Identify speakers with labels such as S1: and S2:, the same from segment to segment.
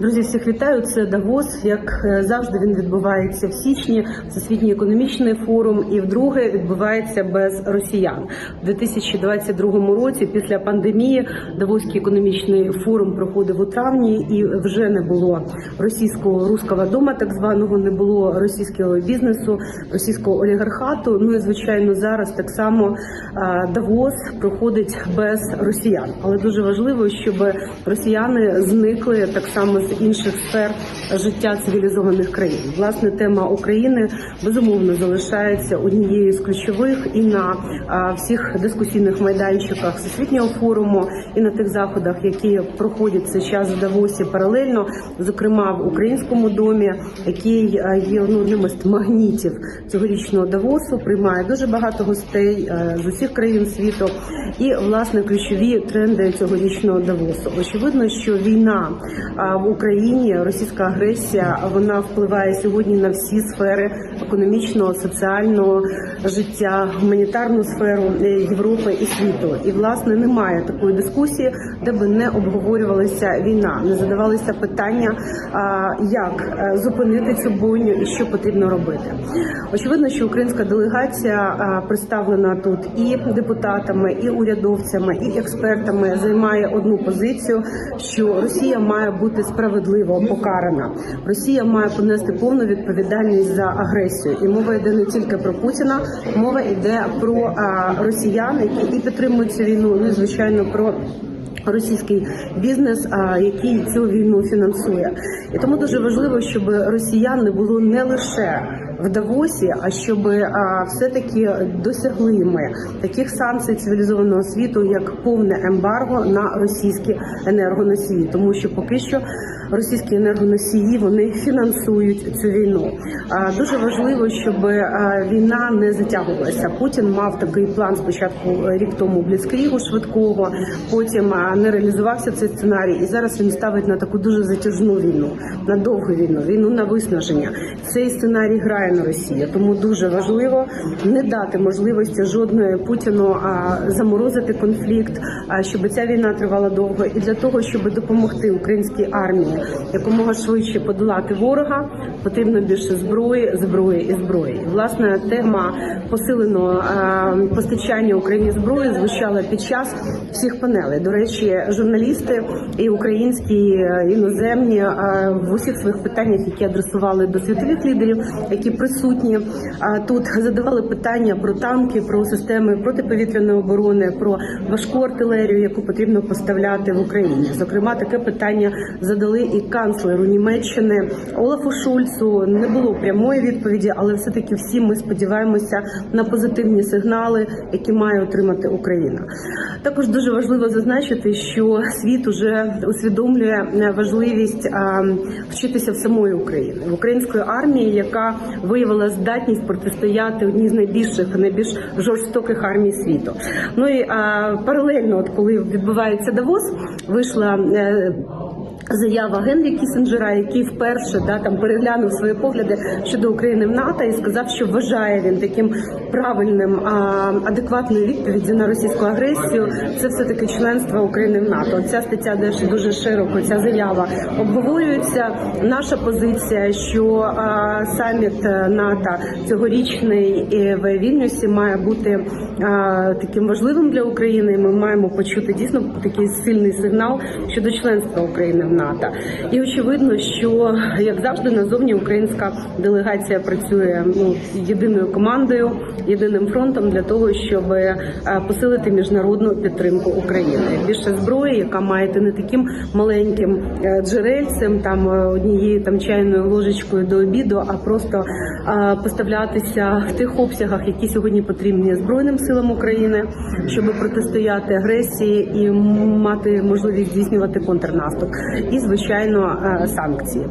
S1: Друзі, всіх вітаю. Це Давос. Як е, завжди, він відбувається в січні. Всесвітній економічний форум, і вдруге відбувається без росіян у 2022 році. Після пандемії Давоський економічний форум проходив у травні, і вже не було російського руського дома, так званого, не було російського бізнесу, російського олігархату. Ну і звичайно, зараз так само е, Давос проходить без росіян, але дуже важливо, щоб росіяни зникли так само інших сфер життя цивілізованих країн. Власне, тема України безумовно залишається однією з ключових і на всіх дискусійних майданчиках всесвітнього форуму, і на тих заходах, які проходять цей час в Давосі паралельно, зокрема в українському домі, який є ну, одним із магнітів цьогорічного Давосу, приймає дуже багато гостей з усіх країн світу. І власне ключові тренди цьогорічного Давосу. Очевидно, що війна в Україні, російська агресія, вона впливає сьогодні на всі сфери економічного, соціального життя, гуманітарну сферу е, Європи і світу. І власне немає такої дискусії, де би не обговорювалася війна, не задавалися питання, як е, зупинити цю бойню і що потрібно робити. Очевидно, що українська делегація представлена тут і депутатами, і урядовцями, і експертами займає одну позицію, що Росія має бути справедливо покарана. Росія має понести повну відповідальність за агресію. І мова йде не тільки про Путіна, мова йде про росіян, які і підтримують цю війну, ну і звичайно про. Російський бізнес, а, який цю війну фінансує, і тому дуже важливо, щоб росіян не було не лише в Давосі, а щоб а, все-таки досягли ми таких санкцій цивілізованого світу, як повне ембарго на російські енергоносії, тому що поки що російські енергоносії вони фінансують цю війну. Дуже важливо, щоб а, війна не затягувалася. Путін мав такий план спочатку е, рік тому бліцкрігу швидкого, потім не реалізувався цей сценарій, і зараз він ставить на таку дуже затяжну війну, на довгу війну, війну на виснаження. Цей сценарій грає на Росію, тому дуже важливо не дати можливості жодної Путіну а, заморозити конфлікт, а щоб ця війна тривала довго, і для того, щоб допомогти українській армії якомога швидше подолати ворога, потрібно більше зброї, зброї і зброї. І, Власне, тема посиленого постачання Україні зброї звучала під час всіх панелей. До речі, журналісти і українські, і іноземні в усіх своїх питаннях, які адресували до світових лідерів, які присутні тут, задавали питання про танки, про системи протиповітряної оборони, про важку артилерію, яку потрібно поставляти в Україні. Зокрема, таке питання задали і канцлеру Німеччини Олафу Шульцу. Не було прямої відповіді, але все таки всі ми сподіваємося на позитивні сигнали, які має отримати Україна. Також дуже важливо зазначити, що світ уже усвідомлює важливість вчитися в самої України в української армії, яка виявила здатність протистояти одній з найбільших, найбільш жорстоких армій світу. Ну і паралельно, от коли відбувається Давос, вийшла. Заява Генрі Кісінджера, який вперше да там переглянув свої погляди щодо України в НАТО і сказав, що вважає він таким правильним а, адекватною відповіді на російську агресію. Це все таки членство України в НАТО. Ця стаття теж дуже широко. Ця заява обговорюється. Наша позиція, що а, саміт е, НАТО цьогорічний в Вільнюсі має бути а, таким важливим для України. Ми маємо почути дійсно такий сильний сигнал щодо членства України в НАТО. І очевидно, що як завжди назовні українська делегація працює ну єдиною командою, єдиним фронтом для того, щоб е, посилити міжнародну підтримку України. Більше зброї, яка має йти не таким маленьким е, джерельцем, там е, однією там чайною ложечкою до обіду, а просто поставлятися в тих обсягах, які сьогодні потрібні збройним силам України, щоб протистояти агресії і мати можливість здійснювати контрнаступ, і звичайно е, санкції.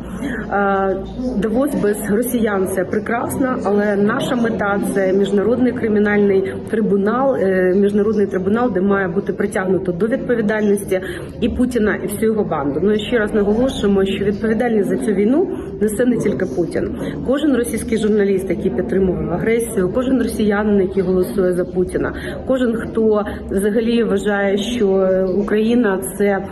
S1: Е, Давос без росіян це прекрасно, але наша мета це міжнародний кримінальний трибунал, е, міжнародний трибунал, де має бути притягнуто до відповідальності і Путіна, і всю його банду. Ну і ще раз наголошуємо, що відповідальність за цю війну несе не тільки Путін. Кожен російський журналіст, який підтримував агресію, кожен росіянин, який голосує за Путіна, кожен хто взагалі вважає, що Україна це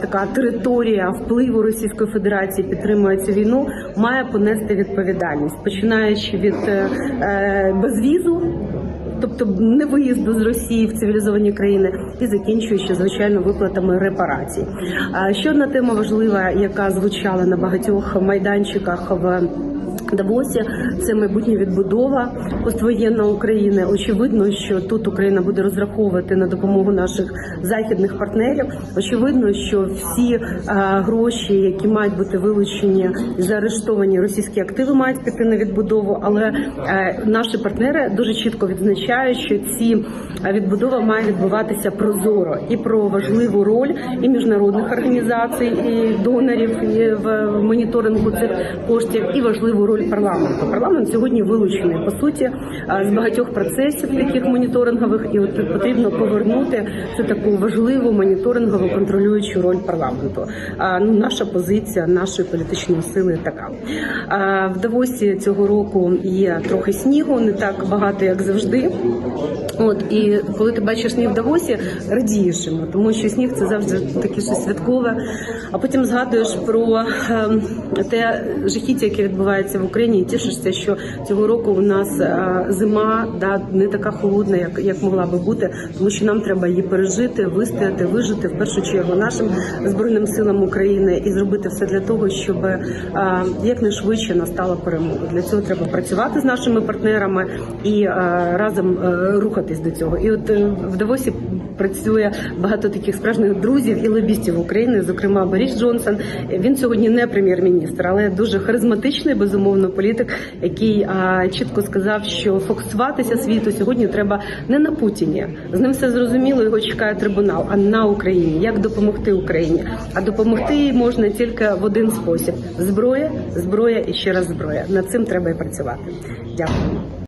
S1: така територія впливу Російської Федерації підтримує цю війну, має понести відповідальність, починаючи від е, е, безвізу. Тобто не виїзду з Росії в цивілізовані країни і закінчуючи звичайно виплатами репарацій. А ще одна тема важлива, яка звучала на багатьох майданчиках в Давосі це майбутня відбудова поствоєнна України. Очевидно, що тут Україна буде розраховувати на допомогу наших західних партнерів. Очевидно, що всі е, гроші, які мають бути вилучені і заарештовані російські активи, мають піти на відбудову. Але е, наші партнери дуже чітко відзначають, що ці е, відбудова має відбуватися прозоро і про важливу роль і міжнародних організацій, і донорів і в моніторингу цих коштів, і важливу роль парламенту. Парламент сьогодні вилучений по суті е, з багатьох процесів таких моніторингових, і от потрібно повернути цю таку важливу моніторингову контролюючу роль парламенту. Ну, наша позиція нашої політичної сили така. В Давосі цього року є трохи снігу, не так багато, як завжди. От і коли ти бачиш сніг в Давосі, радієш йому, тому що сніг це завжди таке щось святкове. А потім згадуєш про ем, те жахіття, яке відбувається в Україні, тішишся, що цього року у нас е, зима да не така холодна, як, як могла би бути, тому що нам треба її пережити, вистояти, вижити в першу чергу нашим збройним силам України і зробити все для того, щоб е, якнайшвидше настала перемога. Для цього треба працювати з нашими партнерами і е, разом рухатись до цього. І от в Давосі працює багато таких справжніх друзів і лобістів України, зокрема Борис Джонсон. Він сьогодні не прем'єр-міністр, але дуже харизматичний, безумовно, політик, який а, чітко сказав, що фокусуватися світу сьогодні треба не на Путіні. З ним все зрозуміло. Його чекає трибунал, а на Україні. Як допомогти Україні? А допомогти їй можна тільки в один спосіб: зброя, зброя і ще раз зброя. Над цим треба і працювати. Дякую.